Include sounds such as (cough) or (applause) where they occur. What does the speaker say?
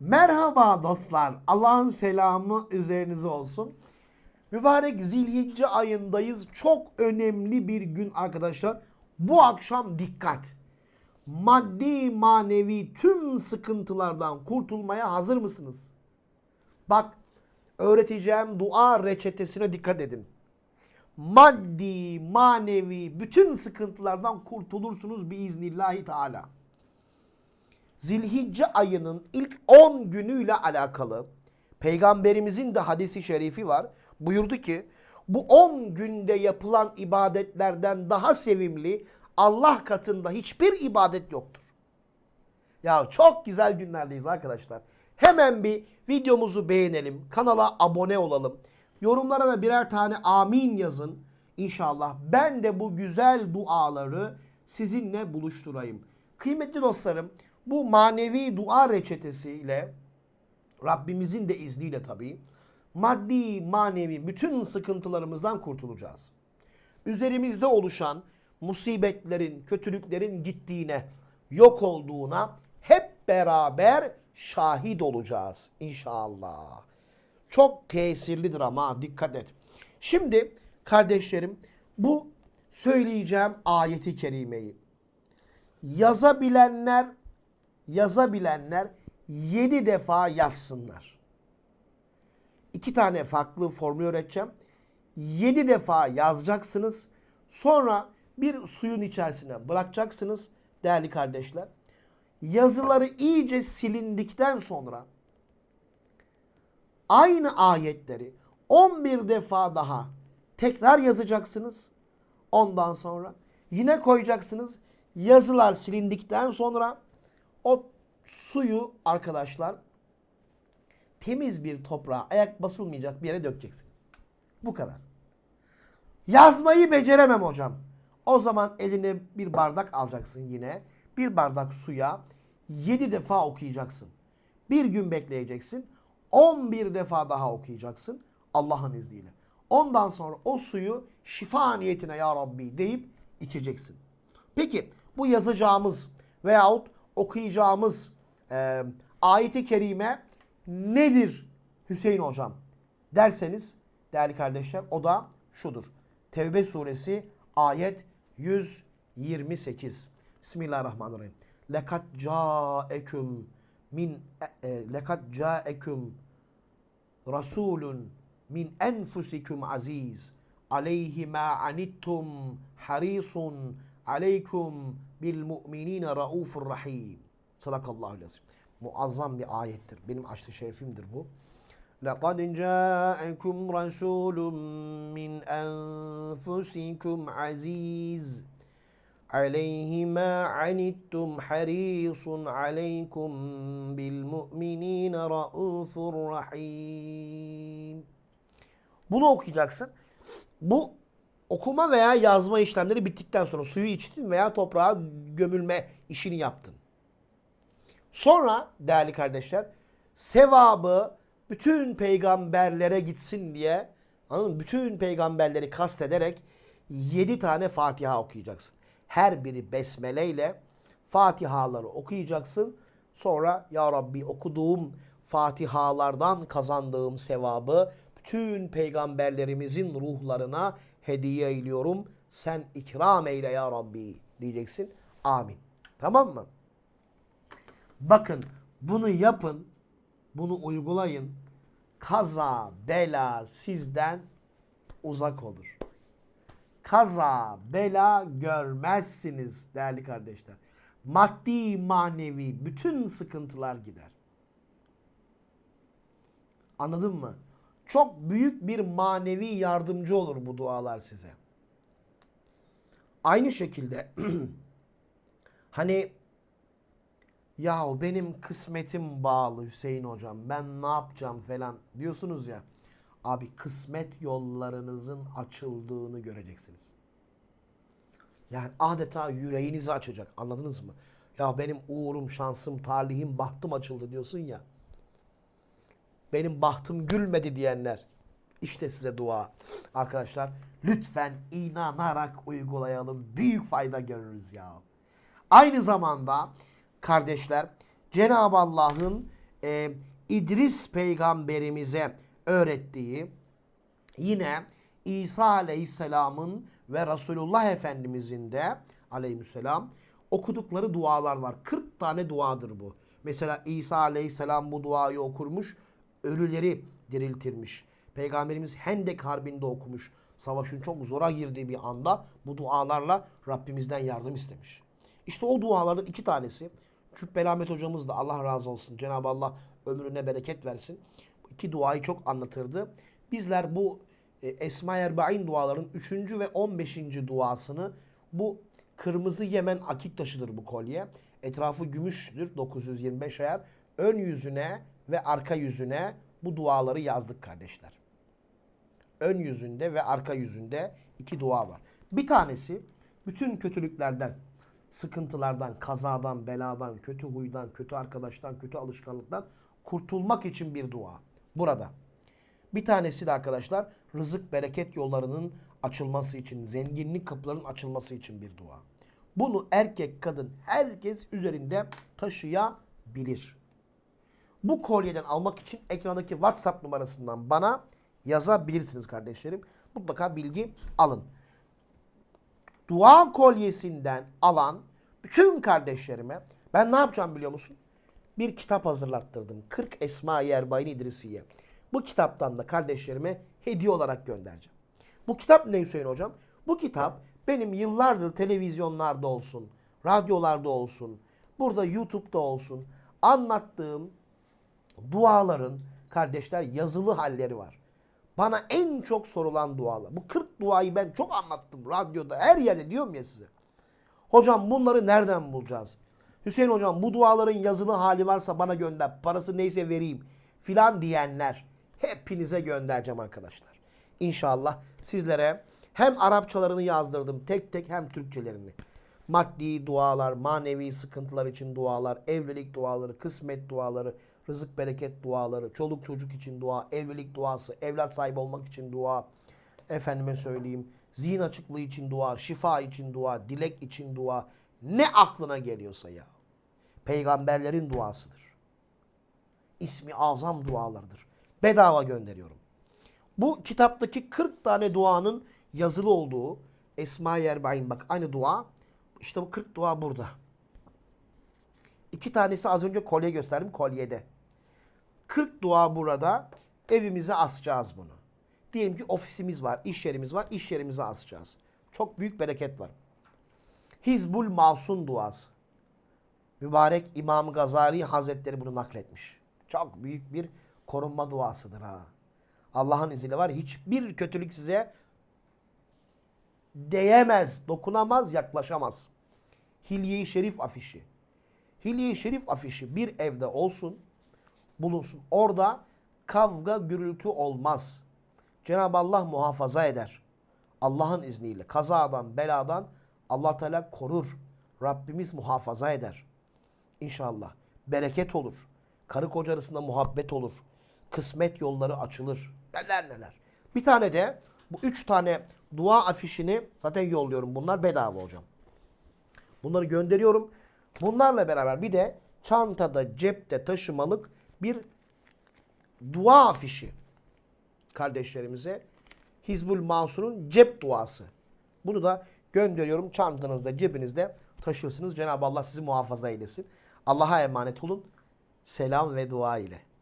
Merhaba dostlar. Allah'ın selamı üzerinize olsun. Mübarek Zilhicce ayındayız. Çok önemli bir gün arkadaşlar. Bu akşam dikkat. Maddi manevi tüm sıkıntılardan kurtulmaya hazır mısınız? Bak öğreteceğim dua reçetesine dikkat edin. Maddi, manevi bütün sıkıntılardan kurtulursunuz biiznillahi teala. Zilhicce ayının ilk 10 günüyle alakalı peygamberimizin de hadisi şerifi var. Buyurdu ki bu 10 günde yapılan ibadetlerden daha sevimli Allah katında hiçbir ibadet yoktur. Ya çok güzel günlerdeyiz arkadaşlar. Hemen bir videomuzu beğenelim. Kanala abone olalım. Yorumlara da birer tane amin yazın. İnşallah ben de bu güzel duaları sizinle buluşturayım. Kıymetli dostlarım bu manevi dua reçetesiyle Rabbimizin de izniyle tabii maddi manevi bütün sıkıntılarımızdan kurtulacağız. Üzerimizde oluşan musibetlerin, kötülüklerin gittiğine, yok olduğuna hep beraber şahit olacağız inşallah. Çok tesirlidir ama dikkat et. Şimdi kardeşlerim bu söyleyeceğim ayeti kerimeyi yazabilenler yazabilenler 7 defa yazsınlar. İki tane farklı formül öğreteceğim. 7 defa yazacaksınız. Sonra bir suyun içerisine bırakacaksınız değerli kardeşler. Yazıları iyice silindikten sonra aynı ayetleri 11 defa daha tekrar yazacaksınız. Ondan sonra yine koyacaksınız. Yazılar silindikten sonra o suyu arkadaşlar temiz bir toprağa ayak basılmayacak bir yere dökeceksiniz. Bu kadar. Yazmayı beceremem hocam. O zaman eline bir bardak alacaksın yine. Bir bardak suya 7 defa okuyacaksın. Bir gün bekleyeceksin. 11 defa daha okuyacaksın. Allah'ın izniyle. Ondan sonra o suyu şifa niyetine ya Rabbi deyip içeceksin. Peki bu yazacağımız veyahut okuyacağımız e, ayeti kerime nedir Hüseyin hocam derseniz değerli kardeşler o da şudur. Tevbe suresi ayet 128. Bismillahirrahmanirrahim. Lekat caekum min e, lekat caekum rasulun min enfusikum aziz aleyhi ma anittum harisun aleykum bil mu'minine raufur rahim. Sadakallahu lazim. Muazzam bir ayettir. Benim aşkı şerefimdir bu. لَقَدْ جَاءَكُمْ رَسُولٌ مِّنْ أَنفُسِكُمْ عَزِيزٌ عَلَيْهِ مَا عَنِتُّمْ حَرِيصٌ عَلَيْكُمْ بِالْمُؤْمِنِينَ رَءُوفٌ رَحِيمٌ Bunu okuyacaksın. Bu okuma veya yazma işlemleri bittikten sonra suyu içtin veya toprağa gömülme işini yaptın. Sonra değerli kardeşler sevabı bütün peygamberlere gitsin diye anladın mı? Bütün peygamberleri kastederek 7 tane Fatiha okuyacaksın. Her biri besmele ile Fatihaları okuyacaksın. Sonra ya Rabbi okuduğum Fatihalardan kazandığım sevabı bütün peygamberlerimizin ruhlarına hediye ediyorum. Sen ikram eyle ya Rabbi diyeceksin. Amin. Tamam mı? Bakın bunu yapın. Bunu uygulayın. Kaza, bela sizden uzak olur. Kaza, bela görmezsiniz değerli kardeşler. Maddi, manevi bütün sıkıntılar gider. Anladın mı? Çok büyük bir manevi yardımcı olur bu dualar size. Aynı şekilde (clears throat) hani ya benim kısmetim bağlı Hüseyin hocam ben ne yapacağım falan diyorsunuz ya. Abi kısmet yollarınızın açıldığını göreceksiniz. Yani adeta yüreğinizi açacak anladınız mı? Ya benim uğurum, şansım, talihim, bahtım açıldı diyorsun ya. Benim bahtım gülmedi diyenler. İşte size dua. Arkadaşlar lütfen inanarak uygulayalım. Büyük fayda görürüz ya. Aynı zamanda kardeşler Cenab-ı Allah'ın e, İdris peygamberimize öğrettiği yine İsa aleyhisselamın ve Resulullah Efendimizin de aleyhisselam okudukları dualar var. 40 tane duadır bu. Mesela İsa aleyhisselam bu duayı okurmuş, ölüleri diriltirmiş. Peygamberimiz Hendek Harbi'nde okumuş. Savaşın çok zora girdiği bir anda bu dualarla Rabbimizden yardım istemiş. İşte o dualardan iki tanesi. Cübbeli Ahmet hocamız da Allah razı olsun. Cenab-ı Allah ömrüne bereket versin. İki duayı çok anlatırdı. Bizler bu e, Esma Erba'in duaların 3. ve 15. duasını bu kırmızı Yemen akik taşıdır bu kolye. Etrafı gümüştür 925 ayar. Ön yüzüne ve arka yüzüne bu duaları yazdık kardeşler. Ön yüzünde ve arka yüzünde iki dua var. Bir tanesi bütün kötülüklerden, sıkıntılardan, kazadan, beladan, kötü huydan, kötü arkadaştan, kötü alışkanlıktan kurtulmak için bir dua. Burada. Bir tanesi de arkadaşlar rızık bereket yollarının açılması için, zenginlik kapılarının açılması için bir dua. Bunu erkek, kadın herkes üzerinde taşıyabilir. Bu kolyeden almak için ekrandaki WhatsApp numarasından bana yazabilirsiniz kardeşlerim. Mutlaka bilgi alın. Dua kolyesinden alan bütün kardeşlerime ben ne yapacağım biliyor musun? Bir kitap hazırlattırdım. 40 Esma-i Erbain İdrisiye. Bu kitaptan da kardeşlerime hediye olarak göndereceğim. Bu kitap ne Hüseyin Hocam? Bu kitap benim yıllardır televizyonlarda olsun, radyolarda olsun, burada YouTube'da olsun anlattığım duaların kardeşler yazılı halleri var. Bana en çok sorulan dualar. Bu 40 duayı ben çok anlattım radyoda her yerde diyorum ya size. Hocam bunları nereden bulacağız? Hüseyin hocam bu duaların yazılı hali varsa bana gönder. Parası neyse vereyim filan diyenler hepinize göndereceğim arkadaşlar. İnşallah sizlere hem Arapçalarını yazdırdım tek tek hem Türkçelerini. Maddi dualar, manevi sıkıntılar için dualar, evlilik duaları, kısmet duaları, rızık bereket duaları, çoluk çocuk için dua, evlilik duası, evlat sahibi olmak için dua, efendime söyleyeyim, zihin açıklığı için dua, şifa için dua, dilek için dua, ne aklına geliyorsa ya. Peygamberlerin duasıdır. İsmi azam dualardır. Bedava gönderiyorum. Bu kitaptaki 40 tane duanın yazılı olduğu Esma-i bak aynı dua. İşte bu 40 dua burada. İki tanesi az önce kolye gösterdim kolyede. 40 dua burada. Evimize asacağız bunu. Diyelim ki ofisimiz var, iş yerimiz var, iş yerimize asacağız. Çok büyük bereket var. Hizbul Masun duası. Mübarek İmam Gazali Hazretleri bunu nakletmiş. Çok büyük bir korunma duasıdır ha. Allah'ın izniyle var. Hiçbir kötülük size değemez, dokunamaz, yaklaşamaz. Hilye-i Şerif afişi. Hilye-i Şerif afişi bir evde olsun, bulunsun. Orada kavga, gürültü olmaz. Cenab-ı Allah muhafaza eder. Allah'ın izniyle kazadan, beladan Allah Teala korur. Rabbimiz muhafaza eder. İnşallah. Bereket olur. Karı koca arasında muhabbet olur. Kısmet yolları açılır. Neler neler. Bir tane de bu üç tane dua afişini zaten yolluyorum. Bunlar bedava hocam. Bunları gönderiyorum. Bunlarla beraber bir de çantada, cepte taşımalık bir dua afişi kardeşlerimize. Hizbul Mansur'un cep duası. Bunu da gönderiyorum. Çantanızda, cebinizde taşırsınız. Cenab-ı Allah sizi muhafaza eylesin. Allah'a emanet olun. Selam ve dua ile.